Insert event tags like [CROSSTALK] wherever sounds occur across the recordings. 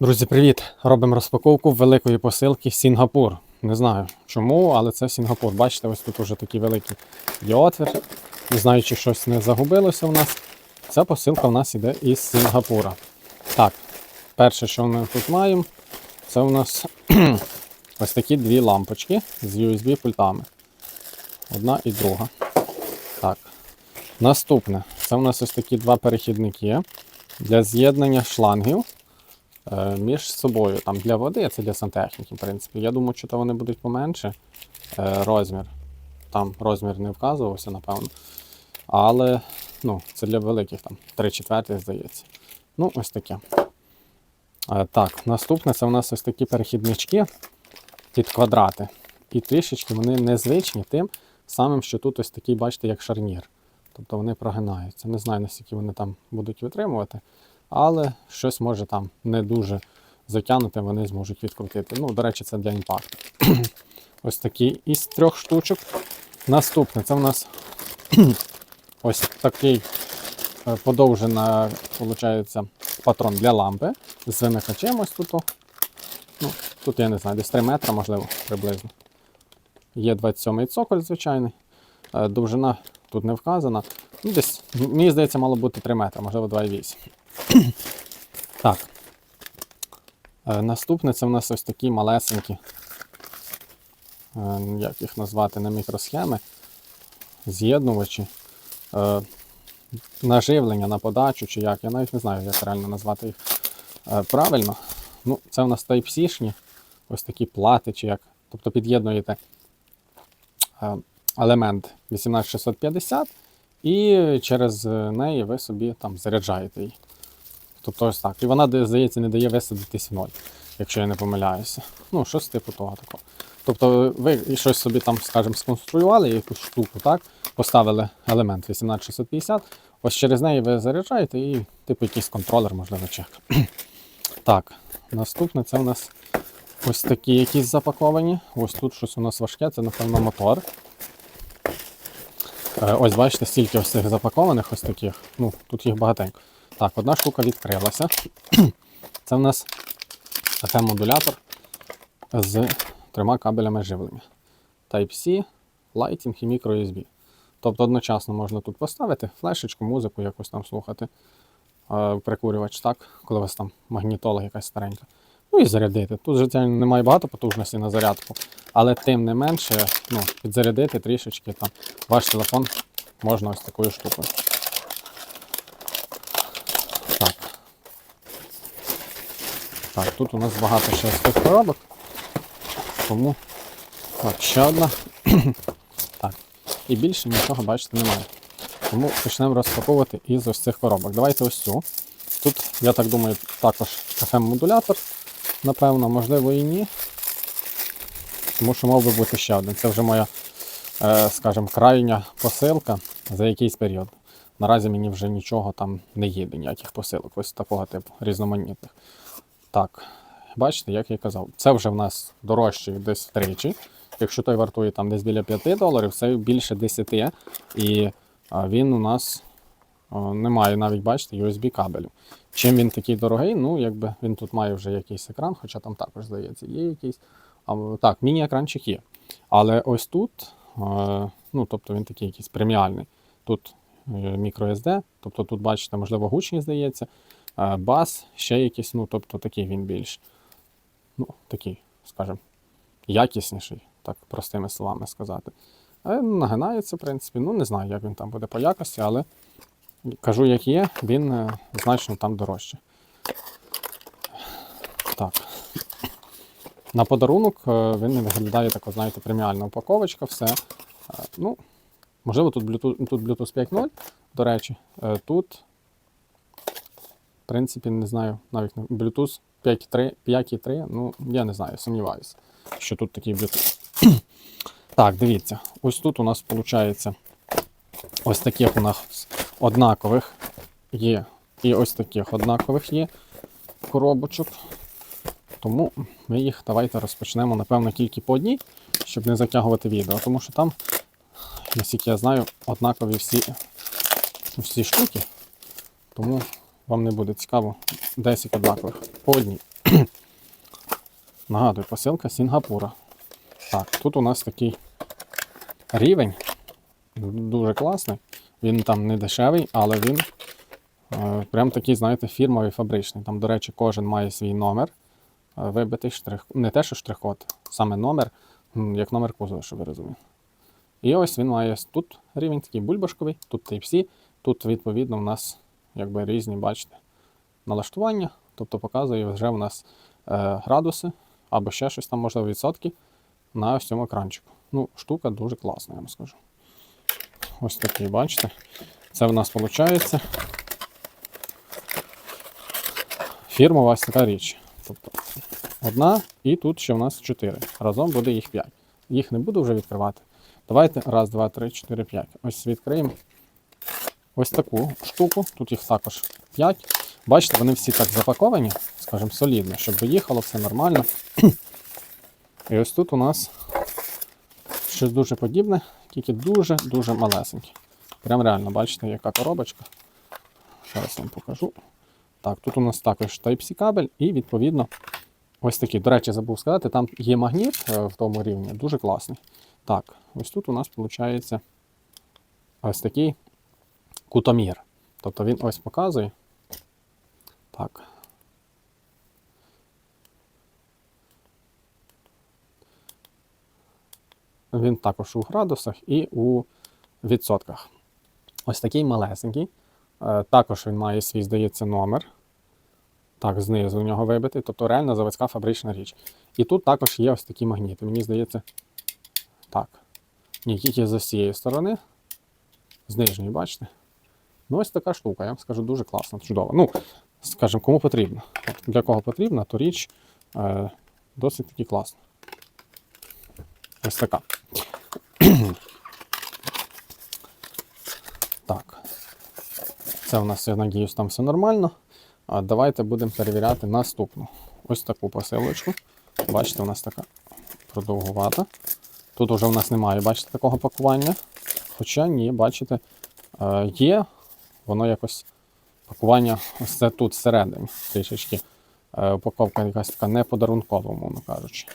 Друзі, привіт! Робимо розпаковку великої посилки Сінгапур. Не знаю чому, але це Сінгапур. Бачите, ось тут уже такий великий є отвір. Не знаю, чи щось не загубилося в нас. Ця посилка в нас іде із Сінгапура. Так, перше, що ми тут маємо, це у нас [CLEARS THROAT] ось такі дві лампочки з USB-пультами. Одна і друга. Так. Наступне, це у нас ось такі два перехідники для з'єднання шлангів між собою. Там для води, а це для сантехніки, в принципі. Я думаю, що то вони будуть поменше е, розмір. Там розмір не вказувався, напевно. Але ну, це для великих, там 3 четвертих, здається. Ну, ось таке. Е, так, наступне це у нас ось такі перехіднички під квадрати. І трішечки вони незвичні тим самим, що тут ось такий, бачите, як шарнір. Тобто вони прогинаються. Не знаю, наскільки вони там будуть витримувати, але щось може там не дуже затягнути, вони зможуть відкрутити. Ну, до речі, це для імпакту. [CLEARS THROAT] ось такий із трьох штучок. Наступне це в нас [CLEARS THROAT] ось такий е, подовжена, виходить, патрон для лампи з вимикачем ось тут. Ну, тут я не знаю, десь 3 метри, можливо, приблизно. Є 27 цоколь, звичайний. Е, Довжина тут не вказана. Ну, десь, мені здається, мало бути 3 метри, можливо 2,8. [CLEARS THROAT] так. Е, Наступне це в нас ось такі малесенькі, е, як їх назвати, на мікросхеми, з'єднувачі, е, наживлення на подачу чи як. Я навіть не знаю, як реально назвати їх правильно. Ну, це в нас Type-C-шні, ось такі плати, чи як. Тобто під'єднуєте елемент 18650 і через неї ви собі там заряджаєте її. Тобто ось так. І вона, здається, не дає висадитись в ноль, якщо я не помиляюся. Ну, щось типу того такого. Тобто ви щось собі там, скажімо, сконструювали якусь штуку, так? Поставили елемент 18650, ось через неї ви заряджаєте і типу якийсь контролер, можливо, чек. [CLEARS THROAT] Так, наступне це у нас ось такі якісь запаковані. Ось тут щось у нас важке, це, напевно, мотор. Е, Ось бачите, стільки ось цих запакованих, ось таких. Ну, тут їх багатенько. Так, одна штука відкрилася. Це в нас FM-модулятор з трьома кабелями живлення. Type-C, Lighting і microUSB. Тобто одночасно можна тут поставити флешечку, музику якось там слухати. Прикурювач, так, коли у вас там магнітола якась старенька. Ну і зарядити. Тут, звичайно, немає багато потужності на зарядку, але тим не менше, ну, підзарядити трішечки там ваш телефон можна ось такою штукою. Так, тут у нас багато ще з тих коробок. Тому так, ще одна. [CLEARS THROAT] так. І більше нічого, бачите, немає. Тому почнемо розпаковувати із ось цих коробок. Давайте ось цю. Тут, я так думаю, також FM-модулятор, напевно, можливо і ні. Тому що мав би бути ще один. Це вже моя, е, скажімо, крайня посилка за якийсь період. Наразі мені вже нічого там не їде, ніяких посилок, ось такого типу, різноманітних. Так, бачите, як я казав, це вже в нас дорожче десь втричі. Якщо той вартує там десь біля 5 доларів, це більше 10. І він у нас не має навіть, бачите, USB кабелю. Чим він такий дорогий, ну якби він тут має вже якийсь екран, хоча там також здається, є якийсь. Так, міні-екранчик є. Але ось тут, ну тобто він такий якийсь преміальний. Тут е, microSD, тобто тут, бачите, можливо, гучність здається, бас, ще якийсь, ну тобто такий він більш, ну, такий, скажімо, якісніший, так простими словами сказати. Нагинається, в принципі, ну не знаю, як він там буде по якості, але кажу, як є, він е, значно там дорожче. Так. На подарунок е, він не виглядає так, знаєте, преміальна упаковочка, все. Е, Ну, можливо, тут Bluetooth, тут Bluetooth 5.0, до речі. Тут, в принципі, не знаю, навіть не Bluetooth 5.3, 5.3, ну, я не знаю, сумніваюся, що тут такий Bluetooth. [CLEARS THROAT] так, дивіться, ось тут у нас виходить ось таких у нас однакових є. І ось таких однакових є коробочок. Тому ми їх давайте розпочнемо, напевно, тільки по одній, щоб не затягувати відео. Тому що там, наскільки я знаю, однакові всі, всі штуки. Тому вам не буде цікаво 10 однакових по одній. Нагадую, посилка Сінгапура. Так, тут у нас такий рівень. Дуже класний. Він там не дешевий, але він е, прям такий, знаєте, фірмовий фабричний. Там, до речі, кожен має свій номер. е, Вибитий штрих. Не те, що штрих-код, саме номер, як номер кузова, щоб ви розуміли. І ось він має тут рівень такий бульбашковий, тут Type-C, тут, відповідно, у нас якби різні, бачите, налаштування. Тобто показує вже у нас е, градуси або ще щось там, можливо, відсотки на ось цьому екранчику. Ну, штука дуже класна, я вам скажу. Ось такий, бачите. Це в нас виходить. Фірмова ось така річ. Тобто одна і тут ще в нас чотири. Разом буде їх п'ять. Їх не буду вже відкривати. Давайте раз, два, три, чотири, п'ять. Ось відкриємо ось таку штуку. Тут їх також 5. Бачите, вони всі так запаковані, скажімо, солідно, щоб виїхало все нормально. І ось тут у нас щось дуже подібне, тільки дуже-дуже малесеньке. Прям реально, бачите, яка коробочка. Зараз вам покажу. Так, тут у нас також Type-C кабель і відповідно ось такий. До речі, забув сказати, там є магніт е, в тому рівні, дуже класний. Так, ось тут у нас виходить ось такий кутомір. Тобто він ось показує. Так. Він також у градусах і у відсотках. Ось такий малесенький. Е, Також він має свій, здається, номер. Так, знизу у нього вибитий, тобто реально заводська фабрична річ. І тут також є ось такі магніти. Мені здається, так. Ні, тільки з цієї сторони. З нижньої, бачите? Ну, ось така штука, я вам скажу, дуже класна, чудова. Ну, скажімо, кому потрібно. От для кого потрібна, то річ е, досить таки класна. Ось така. [CLEARS THROAT] так. Це у нас, я надіюсь, там все нормально. А давайте будемо перевіряти наступну. Ось таку посилочку. Бачите, у нас така продовгувата. Тут вже у нас немає, бачите, такого пакування. Хоча ні, бачите, е, є, воно якось пакування ось тут всередині трішечки. Е, Упаковка якась така не подарункова, умовно кажучи.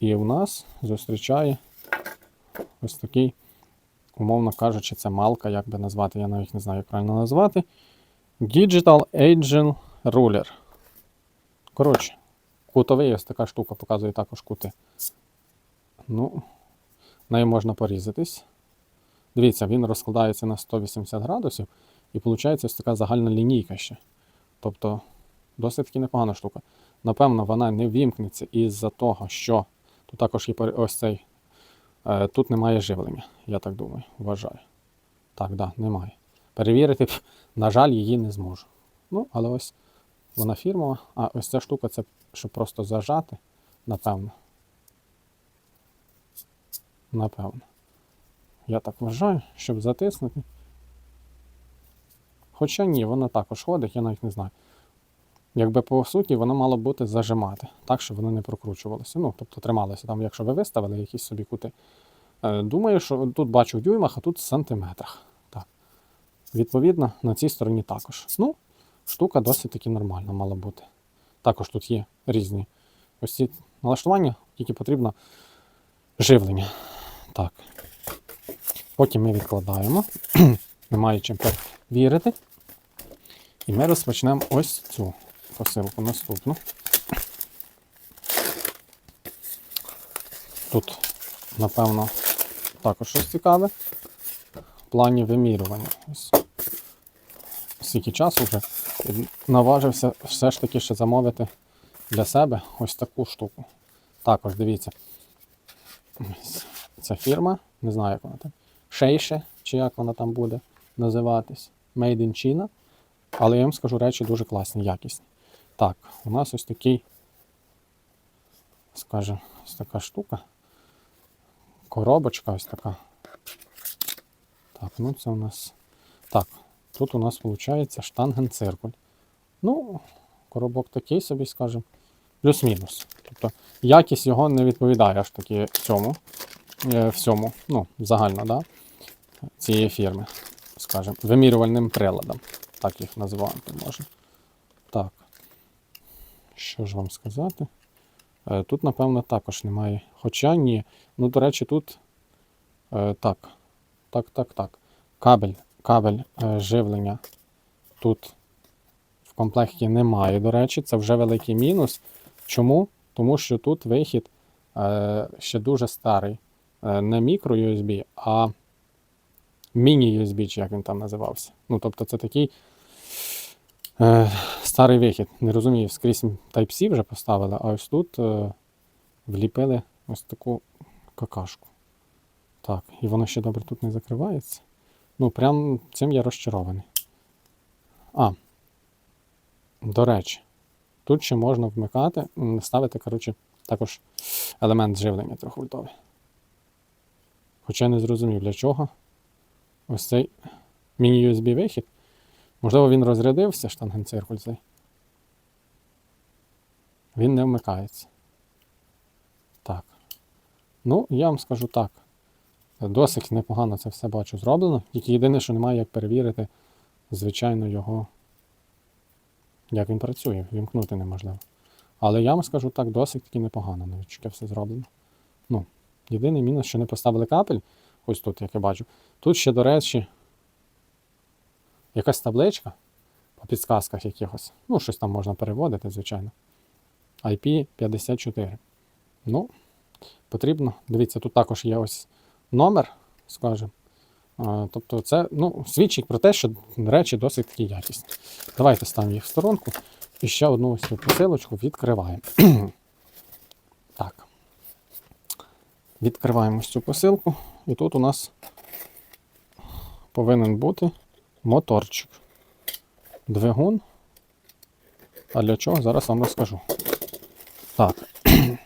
І у нас зустрічає ось такий, умовно кажучи, це малка, як би назвати, я навіть не знаю, як правильно назвати. Digital Agent Ruler. Коротше, кутовий ось така штука показує також кути. Ну, нею можна порізатись. Дивіться, він розкладається на 180 градусів і виходить ось така загальна лінійка ще. Тобто досить таки непогана штука. Напевно, вона не вімкнеться із-за того, що тут також є ось цей. е, Тут немає живлення, я так думаю, вважаю. Так, да, немає. Перевірити, на жаль, її не зможу. Ну, але ось вона фірмова. А ось ця штука це щоб просто зажати, напевно. Напевно. Я так вважаю, щоб затиснути. Хоча ні, воно також ходить, я навіть не знаю. Якби по суті воно мало бути зажимати, так, щоб воно не прокручувалося. Ну, тобто трималося там, якщо ви виставили якісь собі кути. Е, Думаю, що тут бачу в дюймах, а тут в сантиметрах. Так. Відповідно, на цій стороні також. Ну, штука досить таки нормальна мала бути. Також тут є різні ось ці налаштування, тільки потрібно живлення. Так. Потім ми відкладаємо, [CLEARS THROAT] немає чим перевірити. І ми розпочнемо ось цю посилку наступну. Тут, напевно, також щось цікаве. В плані вимірювання. Скільки часу вже наважився все ж таки ще замовити для себе ось таку штуку. Також дивіться. Ось Ця фірма, не знаю, як вона там. Шейше, чи як вона там буде називатись. Made in China. Але я вам скажу речі дуже класні, якісні. Так, у нас ось такий, скажімо, ось така штука. Коробочка ось така. Так, ну це у нас. Так, тут у нас виходить штангенциркуль. Ну, коробок такий собі, скажімо, плюс-мінус. Тобто якість його не відповідає аж таки цьому, е, всьому, ну, загально, да, цієї фірми, скажімо, вимірювальним приладам. Так їх називати можна. Так. Що ж вам сказати? Е, Тут, напевно, також немає. Хоча ні. Ну, до речі, тут. е, Так. Так, так, так. Кабель, кабель е, живлення тут в комплекті немає, до речі, це вже великий мінус. Чому? Тому що тут вихід ще дуже старий. Не мікро USB, а міні-USB, чи як він там називався. Ну, тобто, це такий е, старий вихід. Не розумію, скрізь Type-C вже поставили, а ось тут е, вліпили ось таку какашку. Так, і воно ще добре тут не закривається. Ну, прям цим я розчарований. А, до речі, тут ще можна вмикати, ставити, коротше, також елемент живлення трьохвольтовий. Хоча я не зрозумів, для чого ось цей міні-USB вихід. Можливо, він розрядився, штангенциркуль цей. Він не вмикається. Так. Ну, я вам скажу так. Досить непогано це все бачу зроблено. Тільки єдине, що немає як перевірити, звичайно, його. Як він працює, вімкнути неможливо. Але я вам скажу так, досить таки непогано таке все зроблено. Ну, єдиний мінус, що не поставили капель, ось тут, як я бачу. Тут ще, до речі, якась табличка по підсказках якихось. Ну, щось там можна переводити, звичайно. IP54. Ну, потрібно. Дивіться, тут також є ось номер, скажімо. Тобто це ну, свідчить про те, що речі досить такі якісні. Давайте ставимо їх в сторонку і ще одну ось цю посилочку відкриваємо. [CLEARS THROAT] так. Відкриваємо цю посилку, і тут у нас повинен бути моторчик. Двигун. А для чого? Зараз вам розкажу. Так. [CLEARS THROAT]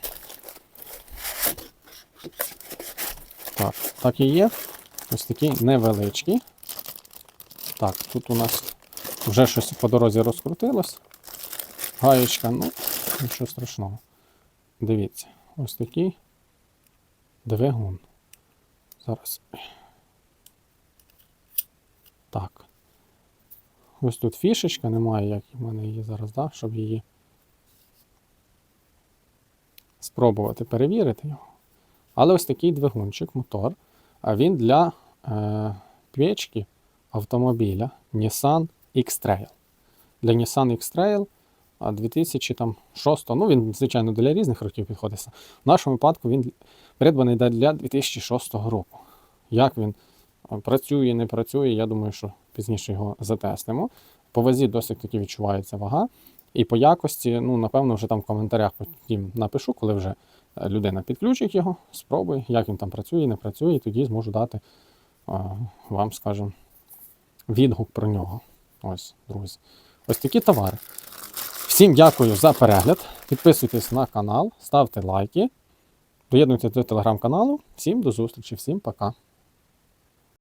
Так, так і є. Ось такі невеличкі. Так, тут у нас вже щось по дорозі розкрутилось. Гаєчка, ну, нічого страшного. Дивіться, ось такий двигун. Зараз. Так. Ось тут фішечка, немає, як в мене її зараз, да, щоб її спробувати перевірити його. Але ось такий двигунчик, мотор. А він для е, печки автомобіля Nissan X-Trail. Для Nissan X-Trail 2006, ну він, звичайно, для різних років підходить. В нашому випадку він придбаний для 2006 року. Як він працює, не працює, я думаю, що пізніше його затестимо. По вазі досить таки відчувається вага. І по якості, ну, напевно, вже там в коментарях потім напишу, коли вже е, людина підключить його, спробує, як він там працює, не працює, і тоді зможу дати е, вам, скажімо, відгук про нього. Ось, друзі. Ось такі товари. Всім дякую за перегляд. Підписуйтесь на канал, ставте лайки, доєднуйтесь до телеграм-каналу. Всім до зустрічі, всім пока.